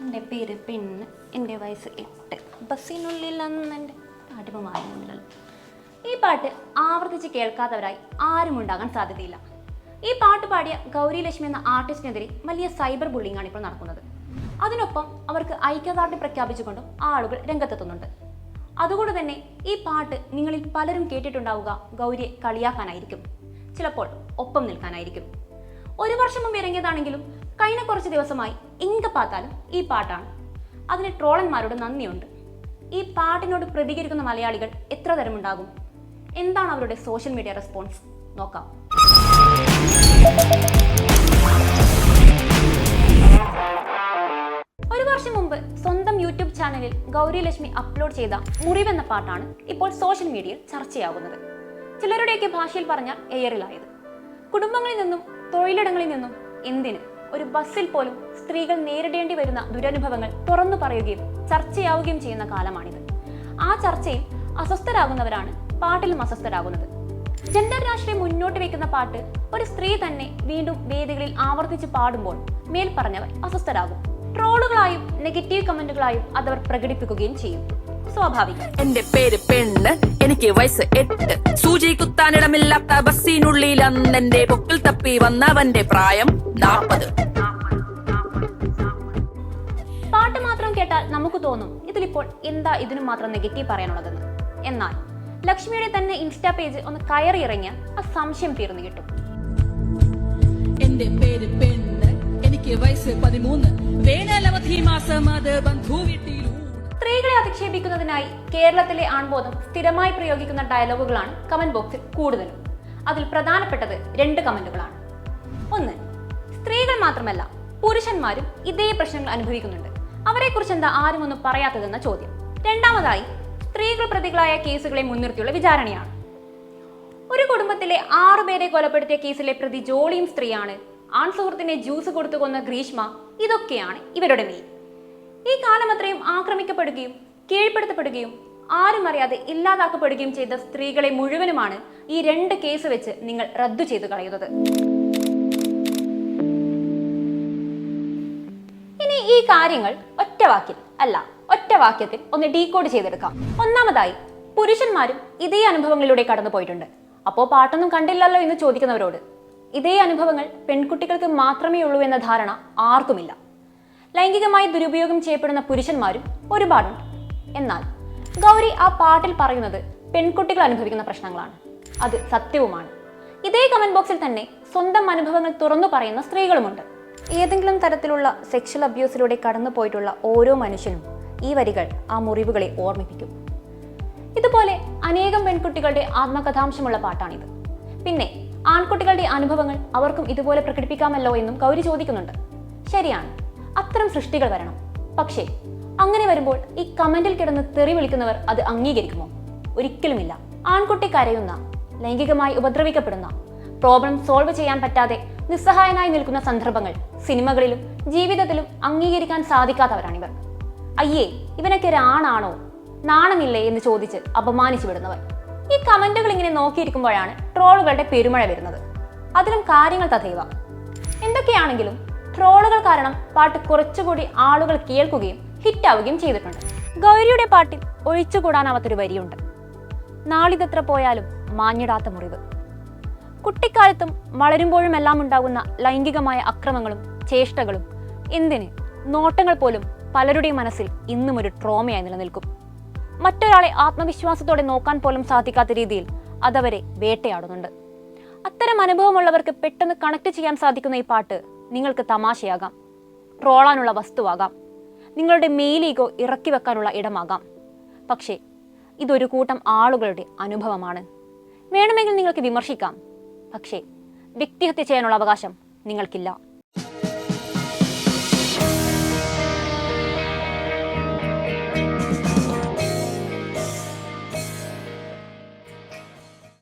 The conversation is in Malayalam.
എന്റെ പേര് പെണ്ണ് എന്റെ വയസ്സ് എട്ട്. ബസ്സിനുള്ളിൽ അന്ന് എന്റെ മാറുന്നുണ്ടല്ലോ ഈ പാട്ട് ആവർത്തിച്ച് കേൾക്കാത്തവരായി ആരും ഉണ്ടാകാൻ സാധ്യതയില്ല. ഈ പാട്ട് പാടിയ ഗൗരി ലക്ഷ്മി എന്ന ആർട്ടിസ്റ്റിനെതിരെ വലിയ സൈബർ ബുള്ളിംഗ് ആണ് ഇപ്പോൾ നടക്കുന്നത്. അതിനൊപ്പം അവർക്ക് ഐക്യദാർഢ്യം പ്രഖ്യാപിച്ചുകൊണ്ടും ആളുകൾ രംഗത്തെത്തുന്നുണ്ട്. അതുകൊണ്ട് തന്നെ ഈ പാട്ട് നിങ്ങളിൽ പലരും കേട്ടിട്ടുണ്ടാവുക ഗൗരിയെ കളിയാക്കാനായിരിക്കും. ചിലപ്പോൾ ഒപ്പം നിൽക്കാനായിരിക്കും. ഒരു വർഷം മുമ്പ് ഇറങ്ങിയതാണെങ്കിലും കഴിഞ്ഞ കുറച്ച് ദിവസമായി എങ്ക പാത്താലും ഈ പാട്ടാണ്. അതിന് ട്രോളന്മാരോട് നന്ദിയുണ്ട്. ഈ പാട്ടിനോട് പ്രതികരിക്കുന്ന മലയാളികൾ എത്ര തരമുണ്ടാകും? എന്താണ് അവരുടെ സോഷ്യൽ മീഡിയ റെസ്പോൺസ്? നോക്കാം. ഒരു വർഷം മുമ്പ് സ്വന്തം യൂട്യൂബ് ചാനലിൽ ഗൗരി ലക്ഷ്മി അപ്ലോഡ് ചെയ്ത മുറിവെന്ന പാട്ടാണ് ഇപ്പോൾ സോഷ്യൽ മീഡിയയിൽ ചർച്ചയാകുന്നത്. ചിലരുടെയൊക്കെ ഭാഷയിൽ പറഞ്ഞാൽ എയറിലായത് കുടുംബങ്ങളിൽ നിന്നും തൊഴിലിടങ്ങളിൽ നിന്നും എന്തിന്? ഒരു ബസ്സിൽ പോലും സ്ത്രീകൾ നേരിടേണ്ടി വരുന്ന ദുരനുഭവങ്ങൾ തുറന്നു പറയുകയും ചർച്ചയാവുകയും ചെയ്യുന്ന കാലമാണിത്. ആ ചർച്ചയിൽ അസ്വസ്ഥരാകുന്നവരാണ് പാട്ടിലും അസ്വസ്ഥരാകുന്നത്. ജെൻഡർ രാഷ്ട്രീയം മുന്നോട്ട് വെക്കുന്ന പാട്ട് ഒരു സ്ത്രീ തന്നെ വീണ്ടും വേദികളിൽ ആവർത്തിച്ച് പാടുമ്പോൾ മേൽ പറഞ്ഞവർ അസ്വസ്ഥരാകും. ട്രോളുകളായും നെഗറ്റീവ് കമന്റുകളായും അതവർ പ്രകടിപ്പിക്കുകയും ചെയ്യും. സ്വാഭാവികം. എന്റെ പേര് പെണ്ണ്. എനിക്ക് വയസ്സ് എട്ട്. സൂചി കുത്താനിടമില്ലാത്ത ബസ്സിനുള്ളിൽ അന്നെന്റെ പൊക്കിൽ തപ്പി വന്നവന്റെ പ്രായം നാപ്പത്. പാട്ട് മാത്രം കേട്ടാൽ നമുക്ക് തോന്നും ഇതിലിപ്പോൾ എന്താ ഇതിനു മാത്രം നെഗറ്റീവ് പറയാനുള്ളതെന്ന്. എന്നാൽ ലക്ഷ്മിയുടെ തന്നെ ഇൻസ്റ്റാ പേജ് ഒന്ന് കയറി ഇറങ്ങിയ ആ സംശയം തീർന്നു കിട്ടും. എന്റെ പേര് പെണ്ണ്. എനിക്ക് വയസ്സ് പതിമൂന്ന്. വേനലവധി മാസം അത് ബന്ധു വീട്ടിലൂടെ സ്ത്രീകളെ അധിക്ഷേപിക്കുന്നതിനായി കേരളത്തിലെ ആൺബോധം സ്ഥിരമായി പ്രയോഗിക്കുന്ന ഡയലോഗുകളാണ് കമന്റ് ബോക്സിൽ കൂടുതലും. അതിൽ പ്രധാനപ്പെട്ടത് രണ്ട് കമന്റുകളാണ്. ഒന്ന് സ്ത്രീകൾ മാത്രമല്ല പുരുഷന്മാരും ഇതേ പ്രശ്നങ്ങൾ അനുഭവിക്കുന്നുണ്ട്. അവരെക്കുറിച്ച് എന്താ ആരും ഒന്നും പറയാത്തതെന്ന ചോദ്യം. രണ്ടാമതായി സ്ത്രീകൾ പ്രതികളായ കേസുകളെ മുൻനിർത്തിയുള്ള വിചാരണയാണ്. ഒരു കുടുംബത്തിലെ ആറുപേരെ കൊലപ്പെടുത്തിയ കേസിലെ പ്രതി ജോളിയും സ്ത്രീയാണ്. ആൺ സുഹൃത്തിനെ ജ്യൂസ് കൊടുത്തു കൊന്ന ഗ്രീഷ്മ ഇതൊക്കെയാണ് ഇവരുടെ മെയിൻ ഈ കാലം അത്രയും ആക്രമിക്കപ്പെടുകയും കീഴ്പ്പെടുത്തപ്പെടുകയും ആരും അറിയാതെ ഇല്ലാതാക്കപ്പെടുകയും ചെയ്ത സ്ത്രീകളെ മുഴുവനുമാണ് ഈ രണ്ട് കേസ് വെച്ച് നിങ്ങൾ റദ്ദു ചെയ്തു കളയുന്നത്. ഇനി ഈ കാര്യങ്ങൾ ഒറ്റ വാക്കിൽ അല്ല ഒറ്റ വാക്യത്തിൽ ഒന്ന് ഡീകോഡ് ചെയ്തെടുക്കാം. ഒന്നാമതായി പുരുഷന്മാരും ഇതേ അനുഭവങ്ങളിലൂടെ കടന്നു പോയിട്ടുണ്ട്. അപ്പോൾ പാട്ടൊന്നും കണ്ടില്ലല്ലോ എന്ന് ചോദിക്കുന്നവരോട്. ഇതേ അനുഭവങ്ങൾ പെൺകുട്ടികൾക്ക് മാത്രമേ ഉള്ളൂ എന്ന ധാരണ ആർക്കുമില്ല. ലൈംഗികമായി ദുരുപയോഗം ചെയ്യപ്പെടുന്ന പുരുഷന്മാരും ഒരുപാടുണ്ട്. എന്നാൽ ഗൗരി ആ പാട്ടിൽ പറയുന്നത് പെൺകുട്ടികൾ അനുഭവിക്കുന്ന പ്രശ്നങ്ങളാണ്. അത് സത്യവുമാണ്. ഇതേ കമന്റ് ബോക്സിൽ തന്നെ സ്വന്തം അനുഭവങ്ങൾ തുറന്നു പറയുന്ന സ്ത്രീകളുമുണ്ട്. ഏതെങ്കിലും തരത്തിലുള്ള സെക്ഷൽ അബ്യൂസിലൂടെ കടന്നു പോയിട്ടുള്ള ഓരോ മനുഷ്യനും ഈ വരികൾ ആ മുറിവുകളെ ഓർമ്മിപ്പിക്കും. ഇതുപോലെ അനേകം പെൺകുട്ടികളുടെ ആത്മകഥാംശമുള്ള പാട്ടാണിത്. പിന്നെ ആൺകുട്ടികളുടെ അനുഭവങ്ങൾ അവർക്കും ഇതുപോലെ പ്രകടിപ്പിക്കാമല്ലോ എന്നും ഗൗരി ചോദിക്കുന്നുണ്ട്. ശരിയാണ്. അത്തരം സൃഷ്ടികൾ വരണം. പക്ഷേ അങ്ങനെ വരുമ്പോൾ ഈ കമന്റിൽ കിടന്ന് തെറി വിളിക്കുന്നവർ അത് അംഗീകരിക്കുമോ? ഒരിക്കലുമില്ല. ആൺകുട്ടി കരയുന്ന ലൈംഗികമായി ഉപദ്രവിക്കപ്പെടുന്ന പ്രോബ്ലം സോൾവ് ചെയ്യാൻ പറ്റാതെ നിസ്സഹായനായി നിൽക്കുന്ന സന്ദർഭങ്ങൾ സിനിമകളിലും ജീവിതത്തിലും അംഗീകരിക്കാൻ സാധിക്കാത്തവരാണിവർ. അയ്യേ ഇവനൊക്കെ ഒരാണാണോ? നാണമില്ലേ എന്ന് ചോദിച്ച് അപമാനിച്ചു വിടുന്നവർ. ഈ കമന്റുകൾ ഇങ്ങനെ നോക്കിയിരിക്കുമ്പോഴാണ് ട്രോളുകളുടെ പെരുമഴ വരുന്നത്. അതിലും കാര്യങ്ങൾ തഥൈവ. എന്തൊക്കെയാണെങ്കിലും ട്രോളുകൾ കാരണം പാട്ട് കുറച്ചുകൂടി ആളുകൾ കേൾക്കുകയും ഹിറ്റാവുകയും ചെയ്തിട്ടുണ്ട്. ഗൗരിയുടെ പാട്ടിൽ ഒഴിച്ചുകൂടാനാവാത്തൊരു വരിയുണ്ട്. നാളിതെത്ര പോയാലും മാഞ്ഞിടാത്ത മുറിവ്. കുട്ടിക്കാലത്തും വളരുമ്പോഴും എല്ലാം ഉണ്ടാകുന്ന ലൈംഗികമായ അക്രമങ്ങളും ചേഷ്ടകളും എന്തിന് നോട്ടങ്ങൾ പോലും പലരുടെയും മനസ്സിൽ ഇന്നും ഒരു ട്രോമയായി നിലനിൽക്കും. മറ്റൊരാളെ ആത്മവിശ്വാസത്തോടെ നോക്കാൻ പോലും സാധിക്കാത്ത രീതിയിൽ അതവരെ വേട്ടയാടുന്നുണ്ട്. അത്തരം അനുഭവമുള്ളവർക്ക് പെട്ടെന്ന് കണക്ട് ചെയ്യാൻ സാധിക്കുന്ന ഈ പാട്ട് നിങ്ങൾക്ക് തമാശയാകാം. ട്രോളാനുള്ള വസ്തുവാകാം. നിങ്ങളുടെ മെയിലീഗോ ഇറക്കി വെക്കാനുള്ള ഇടമാകാം. പക്ഷേ ഇതൊരു കൂട്ടം ആളുകളുടെ അനുഭവമാണ്. വേണമെങ്കിൽ നിങ്ങൾക്ക് വിമർശിക്കാം. പക്ഷേ വ്യക്തിഹത്യ ചെയ്യാനുള്ള അവകാശം നിങ്ങൾക്കില്ല.